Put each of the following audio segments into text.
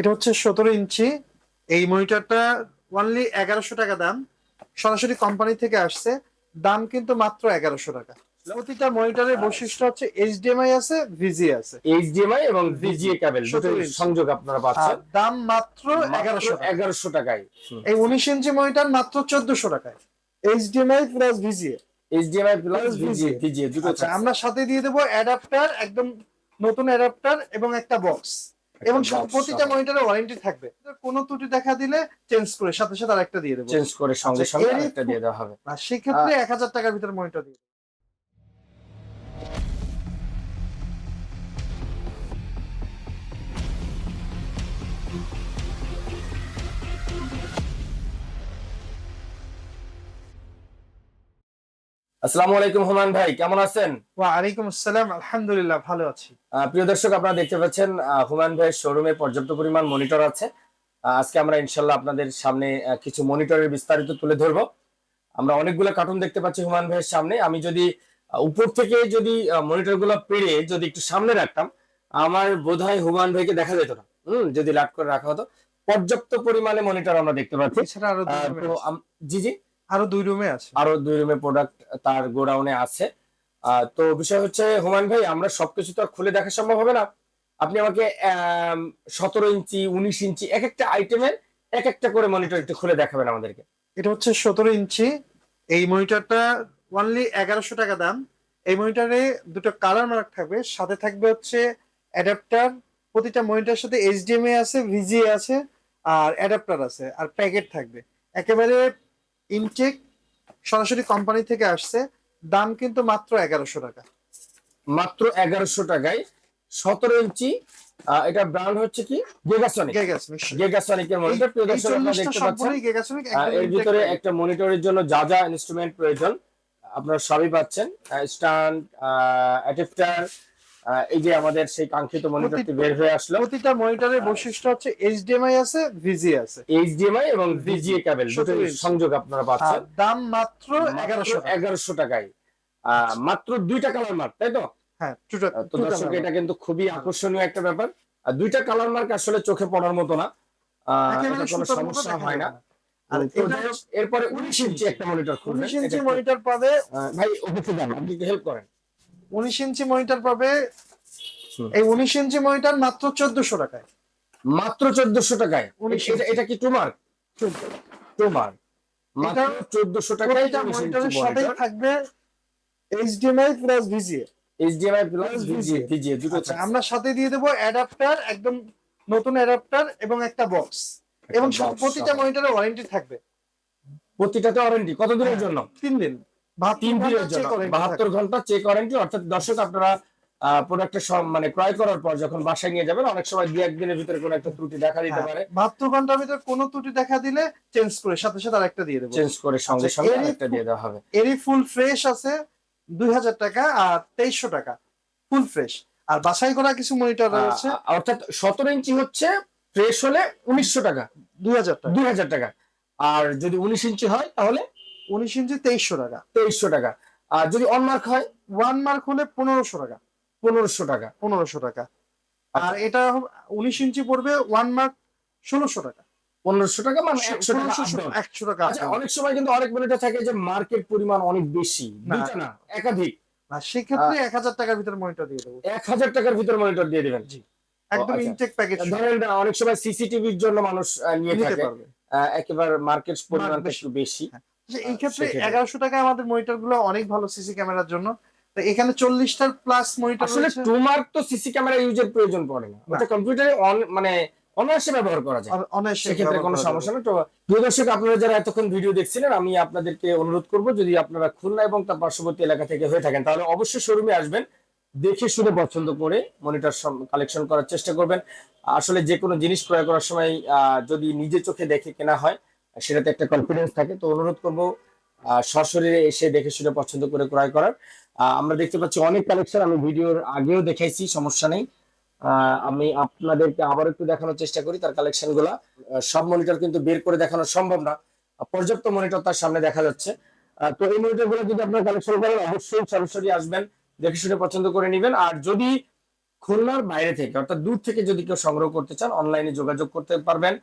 এটা হচ্ছে সতেরো ইঞ্চি। এই মনিটরটা অনলি এগারোশো টাকা দাম। সরাসরি কোম্পানি থেকে আসছে। দাম কিন্তু মাত্র এগারোশো টাকা। প্রতিটা মনিটরের বৈশিষ্ট্য হচ্ছে এইচডিএমআই আছে ভিজি আছে। এইচডিএমআই এবং ভিজিএ কেবল দুটো সংযোগ আপনারা পাচ্ছেন। দাম মাত্র এগারোশো টাকা। এগারোশো টাকায়। এই উনিশ ইঞ্চি মনিটর মাত্র চোদ্দশো টাকায়। HDMI plus VGA HDMI plus VGA VGA দুটো আচ্ছা আমরা সাথে দিয়ে দেবো অ্যাডাপ্টার একদম নতুন অ্যাডাপ্টার এবং একটা বক্স এবং প্রতিটা। মনিটরে ওয়ারেন্টি থাকবে। কোনো ত্রুটি দেখা দিলে চেঞ্জ করে সাথে সাথে আরেকটা দিয়ে দেবো। চেঞ্জ করে সঙ্গে আচ্ছা, সঙ্গে আরেকটা দিয়ে দেওয়া হবে। আর সেক্ষেত্রে এক হাজার টাকার ভিতরে মনিটর দিয়ে আসসালামু আলাইকুম হুমায়ুন ভাই কেমন আছেন? ওয়ালাইকুম আসসালাম আলহামদুলিল্লাহ ভালো আছি। প্রিয় দর্শক আপনারা দেখতে পাচ্ছেন আহ, হুমায়ুন ভাইয়ের শোরুমে পর্যাপ্ত পরিমাণ মনিটর আছে। আজকে আমরা ইনশাল্লাহ আপনাদের সামনে কিছু মনিটরের বিস্তারিত তুলে ধরবো। আমরা অনেকগুলো কার্টুন দেখতে পাচ্ছি হুমায়ুন ভাইয়ের সামনে। আমি যদি উপর থেকে যদি মনিটরগুলো পেরে যদি একটু সামনে রাখতাম আমার বোধ হয় হুমায়ুন ভাইকে দেখা যেত না। হম যদি লাট করে রাখা হতো। পর্যাপ্ত পরিমাণে মনিটর আমরা দেখতে পাচ্ছি। জি জি। আরও দুই রুমে আছে। আরও দুই রুমে প্রোডাক্ট তার গোডাউনে আছে। তো বিষয় হচ্ছে হুমায়ুন ভাই আমরা সবকিছু তো খুলে দেখা সম্ভব হবে না। আপনি আমাকে সতেরো ইঞ্চি উনিশ ইঞ্চি এক একটা আইটেমের এক একটা করে মনিটর একটু খুলে দেখাবেন আমাদেরকে। এটা হচ্ছে সতেরো ইঞ্চি। এই মনিটরটা অনলি এগারোশো টাকা দাম। এই মনিটরে দুটো কালার মার্ক থাকবে। সাথে থাকবে হচ্ছে অ্যাডাপ্টার প্রতিটা মনিটরের সাথে এইচডিএমআই আছে ভিজিএ আছে আর অ্যাডাপ্টার আছে আর প্যাকেট থাকবে। একেবারে ইনটেক সরাসরি কোম্পানি থেকে আসছে দাম কিন্তু মাত্র এগারোশো টাকা। মাত্র এগারোশো টাকায়। সতেরো ইঞ্চি এটা ব্র্যান্ড হচ্ছে কি? গেগাসনিক গেগাস নিশ্চয়ই গেগাসনিকের মনিটর আপনারা দেখতে পাচ্ছেন গেগাসনিক এর ভিতরে একটা মনিটরের জন্য যা যা ইনস্ট্রুমেন্ট প্রয়োজন আপনারা সবই পাচ্ছেন। স্ট্যান্ড অ্যাডাপ্টার এই যে আমাদের সেই কাঙ্ক্ষিত মনিটরটি বের হয়ে আসলো। প্রতিটা মনিটরের বৈশিষ্ট্য হচ্ছে এইচডিএমআই আছে ভিজি আছে। এইচডিএমআই এবং ভিজিএ কেবল দুটো সংযোগ আপনারা পাচ্ছেন। দাম মাত্র এগারোশো মাত্র এগারোশো টাকায়। আহ, মাত্র দুইটা কালার মার্ক তাই তো? হ্যাঁ তো দর্শক এটা কিন্তু খুবই আকর্ষণীয় একটা ব্যাপার। আর দুইটা কালার মার্ক আসলে চোখে পড়ার মতো না। কোনো সমস্যা হয় না। এরপরে উনিশ ইঞ্চি একটা মনিটর খুলবেন। উনিশ ইঞ্চি মনিটর পাবে ভাই অফিসে যান আপনি হেল্প করেন। উনিশ ইঞ্চি মনিটর পাবে। এই উনিশ ইঞ্চি মনিটর মাত্র চোদ্দশো টাকায়। মাত্র চোদ্দশো টাকায়? এটা- কি টুমার? টুমার। মাত্র চোদ্দশো টাকায় মনিটরের সাথে থাকবে HDMI plus VGA HDMI plus VGA VGA দুটো আচ্ছা আমরা সাথে দিয়ে দেবো অ্যাডাপ্টার একদম নতুন অ্যাডাপ্টার এবং একটা বক্স এবং প্রতিটা। মনিটরে ওয়ারেন্টি থাকবে। প্রতিটাতে ওয়ারেন্টি কত দিনের জন্য? তিন দিন। তিন দিনের জন্য। বাহাত্তর ঘণ্টা চেক ওয়ারেন্টি অর্থাৎ দর্শক আপনারা প্রোডাক্টের মানে ক্রয় করার পর যখন বাসায় নিয়ে যাবেন অনেক সময় দুই একদিনের ভিতরে কোনো একটা ত্রুটি দেখা দিতে পারে। বাহাত্তর ঘণ্টার ভিতরে কোনো ত্রুটি দেখা দিলে চেঞ্জ করে সাথে সাথে আরেকটা দিয়ে দেবো। চেঞ্জ করে সঙ্গে আচ্ছা, সঙ্গে এরই একটা দিয়ে দেওয়া হবে। এরই ফুল ফ্রেশ আছে দুই হাজার টাকা আর তেইশশো টাকা। ফুল ফ্রেশ আর বাছাই করা কিছু মনিটর রয়েছে অর্থাৎ সতেরো ইঞ্চি হচ্ছে ফ্রেশ হলে উনিশশো টাকা। দুই হাজার টাকা। দুই হাজার টাকা। আর যদি উনিশ ইঞ্চি হয় তাহলে উনিশ ইঞ্চি তেইশশো টাকা তেইশশো টাকা। আর যদি অনমার্ক হয় ওয়ান মার্ক হলে পনেরোশো টাকা পনেরোশো টাকা পনেরোশো টাকা। আর এটা উনিশ ইঞ্চি পড়বে ওয়ান মার্ক ষোলোশো টাকা। পনেরোশো টাকা মানে একশো টাকা। একশো টাকা আচ্ছা অনেক সময় কিন্তু অনেক মিনিটে থাকে যে মার্কেট পরিমাণ অনেক বেশি না। দুইটা না? একাধিক। সেক্ষেত্রে এক হাজার টাকার ভিতরে মনিটর দিয়ে দেবো। এক হাজার টাকার ভিতর মনিটর দিয়ে দিবেন। একদম আচ্ছা। ইনটেক প্যাকেজ ধরেন আহ, অনেক সময় সিসিটিভির জন্য মানুষ নিয়ে থাকে। একেবারে মার্কেট পরিমাণটা। একটু বেশি। আচ্ছা, এই ক্ষেত্রে এগারোশো টাকায় আমাদের মনিটরগুলো অনেক ভালো সিসি ক্যামেরার জন্য। তো এখানে চল্লিশটার প্লাস মনিটর আসলে মার্ক তো সিসি ক্যামেরা ইউজের প্রয়োজন পড়ে না। ওটা কম্পিউটারে অন মানে অনায়াসে ব্যবহার করা যায়। অনায়াসে ব্যবহার কোনো সমস্যা। নেই। তো প্রিয় দর্শক আপনারা যারা এতক্ষণ ভিডিও দেখছিলেন আমি আপনাদেরকে অনুরোধ করব যদি আপনারা খুলনা এবং তার পার্শ্ববর্তী এলাকা থেকে হয়ে থাকেন তাহলে অবশ্যই শোরুমে আসবেন দেখে শুনে পছন্দ করে মনিটর কালেকশন করার চেষ্টা করবেন। আসলে যে কোনো জিনিস ক্রয় করার সময় আহ, যদি নিজে চোখে দেখে কেনা হয় সেটাতে একটা কনফিডেন্স থাকে, তো অনুরোধ করব সশরীরে এসে দেখে শুনে পছন্দ করে ক্রয় করার। আমরা দেখতে পাচ্ছি অনেক কালেকশন আমি ভিডিওর আগেও দেখাইছি, সমস্যা নেই। আমি আপনাদেরকে আবার একটু দেখানোর চেষ্টা করি তার কালেকশনগুলা। সব মনিটর কিন্তু বের করে দেখানো সম্ভব না। পর্যাপ্ত মনিটর তার সামনে দেখা যাচ্ছে। তো এই মনিটরগুলো যদি আপনার কালেকশন করেন, অবশ্যই সরাসরি আসবেন, দেখে শুনে পছন্দ করে নেবেন। আর যদি খুলনার বাইরে থেকে, অর্থাৎ দূর থেকে যদি কেউ সংগ্রহ করতে চান অনলাইনে যোগাযোগ করতে পারবেন।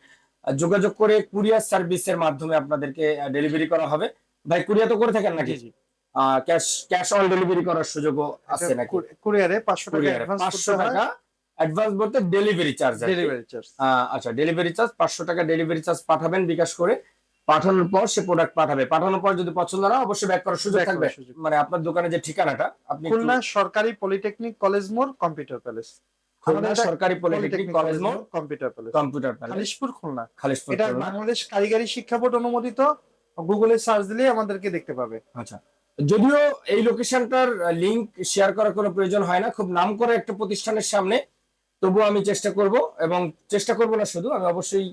যোগাযোগ করে কুরিয়ার সার্ভিসের মাধ্যমে আপনাদেরকে ডেলিভারি করা হবে। ভাই কুরিয়া তো করে থাকেন নাকি? ক্যাশ ক্যাশ অন ডেলিভারি করার সুযোগও আছে নাকি? কুরিয়ারে পাঁচশো টাকা অ্যাডভান্স পাঁচশো করতে হয়। টাকা অ্যাডভান্স বলতে ডেলিভারি চার্জ ডেলিভারি চার্জ আচ্ছা ডেলিভারি চার্জ পাঁচশো টাকা ডেলিভারি চার্জ পাঠাবেন বিকাশ করে। পাঠানোর পর সে প্রোডাক্ট পাঠাবে। পাঠানোর পর যদি পছন্দ না অবশ্যই ব্যাক করার সুযোগ থাকবে। মানে আপনার দোকানে যে ঠিকানাটা আপনি খুলনা সরকারি পলিটেকনিক কলেজ মোড় কম্পিউটার প্যালেস। খুলনা সরকারি পলিটেকনিক কলেজ মোড় computer palace computer Khalishpur Khulna. Khalishpur এটা বাংলাদেশ কারিগরি শিক্ষা বোর্ড অনুমোদিত। গুগলে সার্চ দিলে আমাদেরকে দেখতে পাবে। আচ্ছা। যদিও এই লোকেশনটার লিংক শেয়ার করার কোনো প্রয়োজন হয় না খুব নাম করা একটা প্রতিষ্ঠানের সামনে তবুও আমি চেষ্টা করব এবং চেষ্টা করব না শুধু আমি অবশ্যই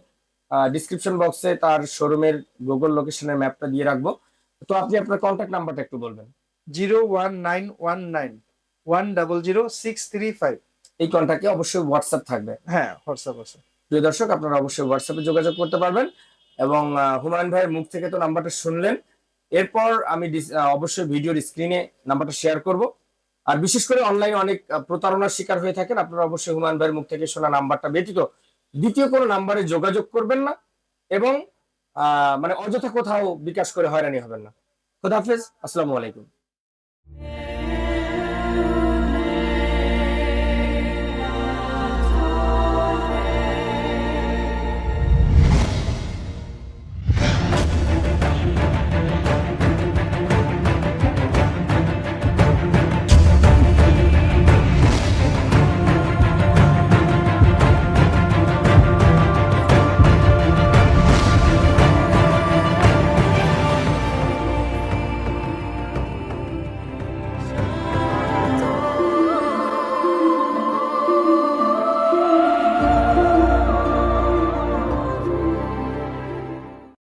ডিসক্রিপশন বক্সে তার শোরুমের গুগল লোকেশনের ম্যাপটা দিয়ে রাখব। তো আপনি আপনার কন্ট্যাক্ট নাম্বারটা একটু বলবেন। Zero one nine one nine one double zero six three five. এই কন্ট্যাক্টে অবশ্যই হোয়াটসঅ্যাপ থাকবে। হ্যাঁ হোয়াটসঅ্যাপ আছে। প্রিয় দর্শক আপনারা অবশ্যই হোয়াটসঅ্যাপে যোগাযোগ করতে পারবেন এবং হুমায়ুন ভাইয়ের মুখ থেকে তো নাম্বারটা শুনলেন। এরপর আমি অবশ্যই ভিডিওর স্ক্রিনে নাম্বারটা শেয়ার করব। আর বিশেষ করে অনলাইনে অনেক প্রতারণার শিকার হয়ে থাকেন আপনারা অবশ্যই হুমায়ুন ভাইয়ের মুখ থেকে শোনা নাম্বারটা ব্যতীত দ্বিতীয় কোনো নাম্বারে যোগাযোগ করবেন না এবং আহ, মানে অযথা কোথাও বিকাশ করে হয়রানি হবেন না। খোদা হাফেজ আসসালামু আলাইকুম।